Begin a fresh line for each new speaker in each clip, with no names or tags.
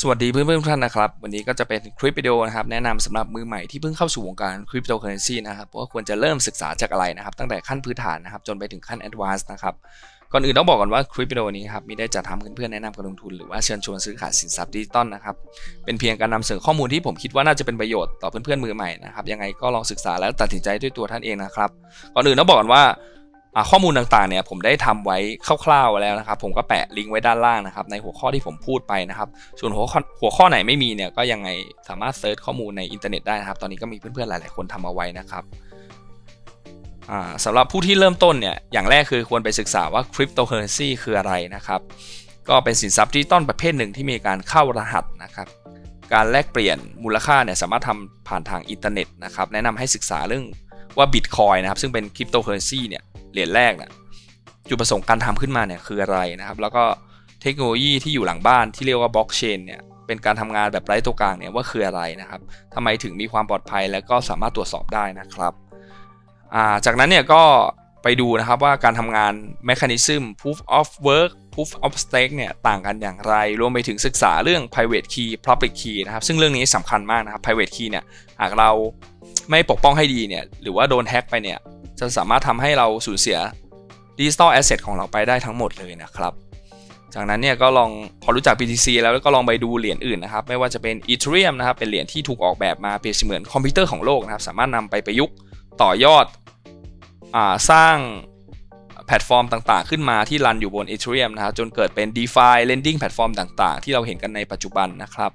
สวัสดีเพื่อนๆทุกท่านนะครับ วันนี้ก็จะเป็นคลิปวิดีโอนะครับแนะนำสำหรับมือใหม่ที่เพิ่งเข้าสู่วงการคริปโตเคอเรนซีนะครับว่าควรจะเริ่มศึกษาจากอะไรนะครับ ตั้งแต่ขั้นพื้นฐานนะครับ จนไปถึงขั้นแอดวานซ์นะครับก่อนอื่นต้องบอกก่อนว่าคลิปวิดีโอนี้ครับมีได้จัดทำขึ้นเพื่อแนะนำการลงทุนหรือว่าเชิญชวนซื้อขายสินทรัพย์ดิจิตอลนะครับเป็นเพียงการนำเสนอข้อมูลที่ผมคิดว่าน่าจะเป็นประโยชน์ต่อเพื่อนๆมือใหม่นะครับยังไงก็ลองศึกษาแล้วตัดสินใจด้วยตัวท่านเองนะครับก่อนอื่นต้องบอกก่อนว่า ข้อมูลต่างๆเนี่ยผมได้ทำไว้คร่าวๆแล้วนะครับ ผมก็แปะลิงก์ไว้ด้านล่างนะครับ ในหัวข้อที่ผมพูดไปนะครับ ส่วนหัวข้อหัวข้อไหนไม่มีเนี่ยก็ยังไงสามารถเซิร์ชข้อมูลในอินเทอร์เน็ตได้นะครับ ตอนนี้ก็มีเพื่อนๆหลายๆคนทำเอาไว้นะครับสำหรับผู้ที่เริ่มต้นเนี่ยอย่างแรกคือควรไปศึกษาว่าคริปโตเคอเรนซีคืออะไรนะครับ ก็เป็นสินทรัพย์ดิจิตอลประเภทหนึ่งที่มีการเข้ารหัสนะครับการแลกเปลี่ยนมูลค่าเนี่ยสามารถทำผ่านทางอินเทอร์เน็ตนะครับแนะนำให้ศึกษาเรื่องว่าบิตคอยนะครับซึ่งเป็นคริปโตเคอเรนซีเนี่ย เหรียญแรกเนี่ยจุดประสงค์การทำขึ้นมาเนี่ยคืออะไรนะครับ แล้วก็เทคโนโลยีที่อยู่หลังบ้านที่เรียกว่าบล็อกเชนเนี่ยเป็นการทำงานแบบไร้ตัวกลางเนี่ยว่าคืออะไรนะครับทำไมถึงมีความปลอดภัยและก็สามารถตรวจสอบได้นะครับจากนั้นเนี่ยก็ไปดูนะครับว่าการทำงาน mechanism proof of work proof of stake เนี่ยต่างกันอย่างไร รวมไปถึงศึกษาเรื่อง private key public key นะครับ ซึ่งเรื่องนี้สำคัญมากนะครับ private key เนี่ยหากเราไม่ปกป้องให้ดีเนี่ยหรือว่าโดนแฮ็กไปเนี่ย จะสามารถทำให้เราสูญเสียดิจิตอลแอสเซทของเราไปได้ทั้งหมดเลยนะครับ จากนั้นเนี่ยก็ลองพอรู้จัก BTC แล้วก็ลองไปดูเหรียญอื่นนะครับ ไม่ว่าจะเป็น Ethereum นะครับ เป็นเหรียญที่ถูกออกแบบมาเปรียบเสมือนคอมพิวเตอร์ของโลกนะครับ สามารถนำไปประยุกต์ต่อยอดอสร้างแพลตฟอร์มต่างๆ ขึ้นมาที่รันอยู่บน Ethereum นะครับ จนเกิดเป็น DeFi Lending แพลตฟอร์มต่างๆ ที่เราเห็นกันในปัจจุบันนะครับ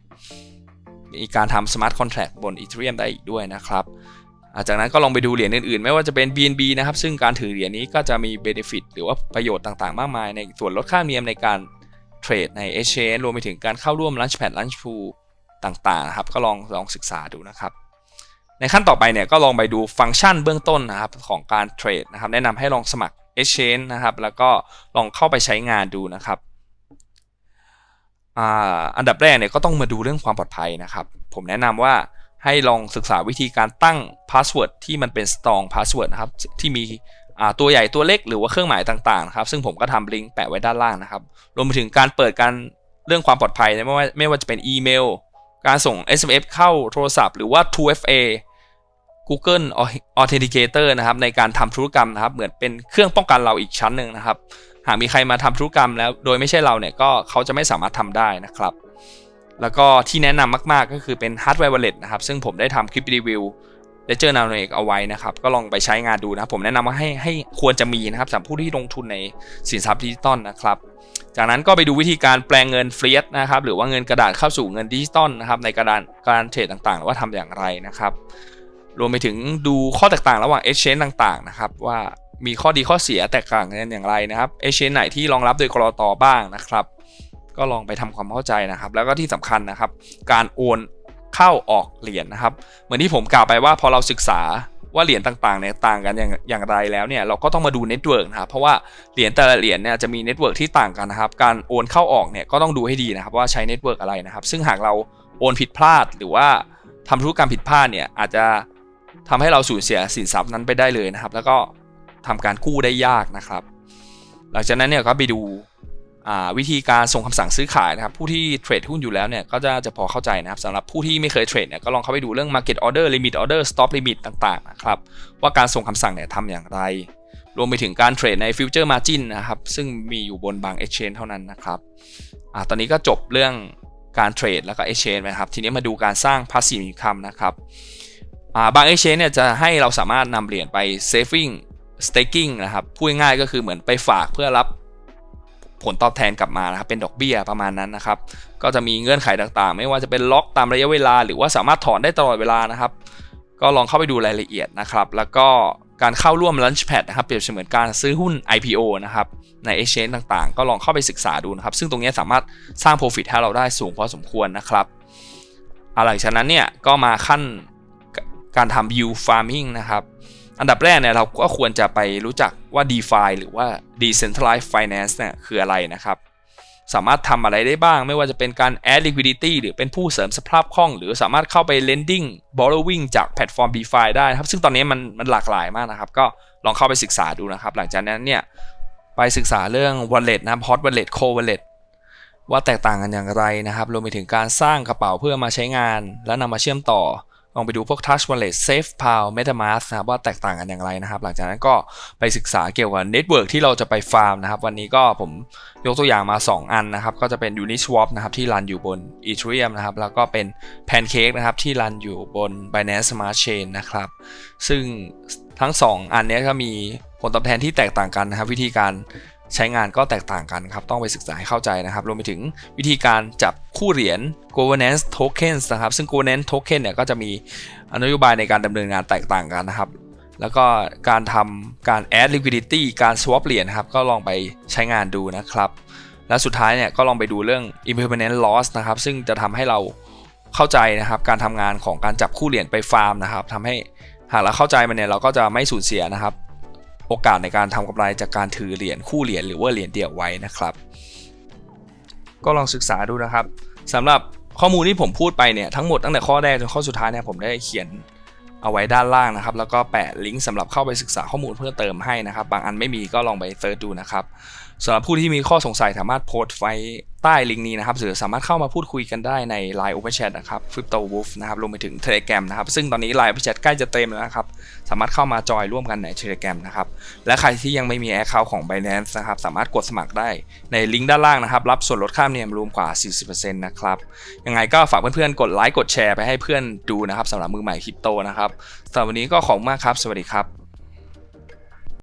มีการทำ Smart Contract บน Ethereum ได้อีกด้วยนะครับ จากนั้นก็ลองไปดูเหรียญอื่นๆ ไม่ว่าจะเป็น BNB นะครับ ซึ่งการถือเหรียญนี้ก็จะมีเบนฟิตหรือว่าประโยชน์ต่างๆ มากมาย ในส่วนลดค่าเนียมในการเทรดใน Exchange รวมไปถึงการเข้าร่วม Launchpad Launchpool ต่างๆนะครับ ก็ลองลองศึกษาดูนะครับ ในขั้นต่อไปเนี่ยก็ลองไปดูฟังก์ชันเบื้องต้นนะครับของการเทรดนะครับ แนะนำให้ลองสมัคร Exchange นะครับ แล้วก็ลองเข้าไปใช้งานดูนะครับอันดับแรกเนี่ยก็ต้องมาดูเรื่องความปลอดภัยนะครับ ผมแนะนำว่า ให้ลองศึกษาวิธีการตั้งพาสเวิร์ดที่มันเป็น strong password นะครับ ที่มีตัวใหญ่ตัวเล็กหรือว่าเครื่องหมายต่างๆครับซึ่งผมก็ทำลิงก์แปะไว้ด้านล่างนะครับ รวมไปถึงการเปิดการเรื่องความปลอดภัยไม่ว่าไม่ว่าจะเป็นอีเมล การส่ง SMS เข้าโทรศัพท์ หรือว่า 2FA Google Authenticator นะครับในการทำธุรกรรมนะครับ เหมือนเป็นเครื่องป้องกันเราอีกชั้นหนึ่งนะครับ หากมีใครมาทำธุรกรรมแล้วโดยไม่ใช่เราเนี่ยก็เขาจะไม่สามารถทำได้นะครับ แล้วก็ที่แนะนำมากๆก็คือเป็น Hardware Wallet นะครับ ซึ่งผมได้ทำคลิปรีวิว Ledger Nano เอกเอาไว้นะครับ ก็ลองไปใช้งานดูนะผมแนะนำว่าให้ให้ควรจะมีนะครับสำหรับผู้ที่ลงทุนในสินทรัพย์ดิจิตอลนะครับ จากนั้นก็ไปดูวิธีการแปลงเงินเฟียสนะครับหรือว่าเงินกระดาษเข้าสู่เงินดิจิตอลนะครับในกระดานการเทรดต่างๆว่าทำอย่างไรนะครับรวมไปถึงดูข้อแตกต่างระหว่าง exchange ต่างๆนะครับว่ามีข้อดีข้อเสียแตกต่างกันอย่างไรนะครับ exchange ไหนที่รองรับโดยกรอตบ้างนะครับ ก็ลองไปทำความเข้าใจนะครับ แล้วก็ที่สำคัญนะครับ การโอนเข้าออกเหรียญนนะครับ เหมือนที่ผมกล่าวไปว่าพอเราศึกษาว่าเหรียญต่างๆเนี่ยต่างกันอย่างอย่างไรแล้วเนี่ยเราก็ต้องมาดูเน็ตเวิร์กนะครับเพราะว่าเหรียญแต่ละเหรียญเนี่ยจะมีเน็ตเวิร์กที่ต่างกันนะครับ การโอนเข้าออกเนี่ยก็ต้องดูให้ดีนะครับว่าใช้เน็ตเวิร์กอะไรนะครับ ซึ่งหากเราโอนผิดพลาดหรือว่าทำธุรกรรมผิดพลาดเนี่ยอาจจะทำให้เราสูญเสียสินทรัพย์นั้นไปได้เลยนะครับ แล้วก็ทำการกู้ได้ยากนะครับ หลังจากนั้นเนี่ยก็ไปดู วิธีการส่งคำสั่งซื้อขายนะครับผู้ที่เทรดหุ้นอยู่แล้วเนี่ยก็จะจะพอเข้าใจนะครับสำหรับผู้ที่ไม่เคยเทรดเนี่ยก็ลองเข้าไปดูเรื่อง market order limit order stop limit ต่างๆนะครับว่าการส่งคำสั่งเนี่ยทำอย่างไร รวมไปถึงการเทรดใน future margin นะครับซึ่งมีอยู่บนบาง exchange เท่านั้นนะครับอตอนนี้ก็จบเรื่องการเทรดแล้วก็ exchange นะครับทีนี้มาดูการสร้าง passive income นะครับบาง exchange เนี่ยจะให้เราสามารถนำเหรียญไป saving staking นะครับพูดง่ายก็คือเหมือนไปฝากเพื่อรับ ผลตอบแทนกลับมานะครับเป็นดอกเบี้ยประมาณนั้นนะครับ ก็จะมีเงื่อนไขต่างๆ ไม่ว่าจะเป็นล็อกตามระยะเวลา หรือว่าสามารถถอนได้ตลอดเวลานะครับ ก็ลองเข้าไปดูรายละเอียดนะครับ แล้วก็การเข้าร่วม Launchpad นะครับเปรียบเสมือนการซื้อหุ้น IPO นะครับใน Exchange ต่างๆ ก็ลองเข้าไปศึกษาดูนะครับ ซึ่งตรงนี้สามารถสร้าง Profit ให้เราได้สูงพอสมควรนะครับหลังจากนั้นเนี่ยก็มาขั้นการทำ yield farming นะครับ อันดับแรกเนี่ยเราก็ควรจะไปรู้จักว่า DeFi หรือว่า Decentralized Finance เนี่ยคืออะไรนะครับ สามารถทำอะไรได้บ้าง ไม่ว่าจะเป็นการ add liquidity หรือเป็นผู้เสริมสภาพคล่อง หรือสามารถเข้าไป lending borrowing จากแพลตฟอร์ม DeFi ได้ครับ ซึ่งตอนนี้มันมันหลากหลายมากนะครับ ก็ลองเข้าไปศึกษาดูนะครับ หลังจากนั้นเนี่ยไปศึกษาเรื่อง wallet นะ hot wallet cold wallet ว่าแตกต่างกันอย่างไรนะครับ รวมไปถึงการสร้างกระเป๋าเพื่อมาใช้งาน และนำมาเชื่อมต่อ ลองไปดูพวก Touch Wallet Safe p a l MetaMask นะครับว่าแตกต่างกันอย่างไรนะครับ หลังจากนั้นก็ไปศึกษาเกี่ยวกับเน็ตเวิร์กที่เราจะไปฟาร์มนะครับ วันนี้ก็ผมยกตัวอย่างมา 2 อันนะครับ ก็จะเป็น Uniswap นะครับที่รันอยู่บน Ethereum นะครับ แล้วก็เป็น Pancake นะครับที่รันอยู่บน Binance Smart Chain นะครับ ซึ่งทั้ง 2 อันนี้ก็มีผลตอบแทนที่แตกต่างกันนะครับ วิธีการ ใช้งานก็แตกต่างกันครับ ต้องไปศึกษาให้เข้าใจนะครับ รวมไปถึงวิธีการจับคู่เหรียญ governance tokens นะครับ ซึ่ง governance token เนี่ยก็จะมีนโยบายในการดำเนินงานแตกต่างกันนะครับ แล้วก็การทำการ add liquidity การ swap เหรียญครับ ก็ลองไปใช้งานดูนะครับ และสุดท้ายเนี่ยก็ลองไปดูเรื่อง impermanent loss นะครับ ซึ่งจะทำให้เราเข้าใจนะครับ การทำงานของการจับคู่เหรียญไปฟาร์มนะครับทำให้หากเราเข้าใจมันเนี่ยเราก็จะไม่สูญเสียนะครับ โอกาสในการทำกำไรจากการถือเหรียญคู่เหรียญหรือว่าเหรียญเดี่ยวไว้นะครับ ก็ลองศึกษาดูนะครับสำหรับข้อมูลที่ผมพูดไปเนี่ยทั้งหมดตั้งแต่ข้อแรกจนข้อสุดท้ายเนี่ยผมได้เขียนเอาไว้ด้านล่างนะครับ แล้วก็แปะลิงก์สำหรับเข้าไปศึกษาข้อมูลเพิ่มเติมให้นะครับ บางอันไม่มีก็ลองไปเซิร์ชดูนะครับ สำหรับผู้ที่มีข้อสงสัยสามารถโพสต์ไว้ใต้ลิงก์นี้นะครับหรือสามารถเข้ามาพูดคุยกันได้ใน Line Open Chat นะครับ Crypto Wolf นะครับรวมไปถึง Telegram นะครับ ซึ่งตอนนี้ Line Open Chat ใกล้จะเต็มแล้วนะครับ สามารถเข้ามาจอยร่วมกันใน Telegram นะครับ และใครที่ยังไม่มี Account ของ Binance นะครับ สามารถกดสมัครได้ในลิงก์ด้านล่างนะครับ รับส่วนลดค่าธรรมเนียมรวมกว่า 40%นะครับ ยังไงก็ฝากเพื่อนๆ กดไลค์กดแชร์ไปให้เพื่อนดูนะครับสำหรับมือใหม่คริปโตนะครับสำหรับวันนี้ก็ขอบคุณมากครับ สวัสดีครับ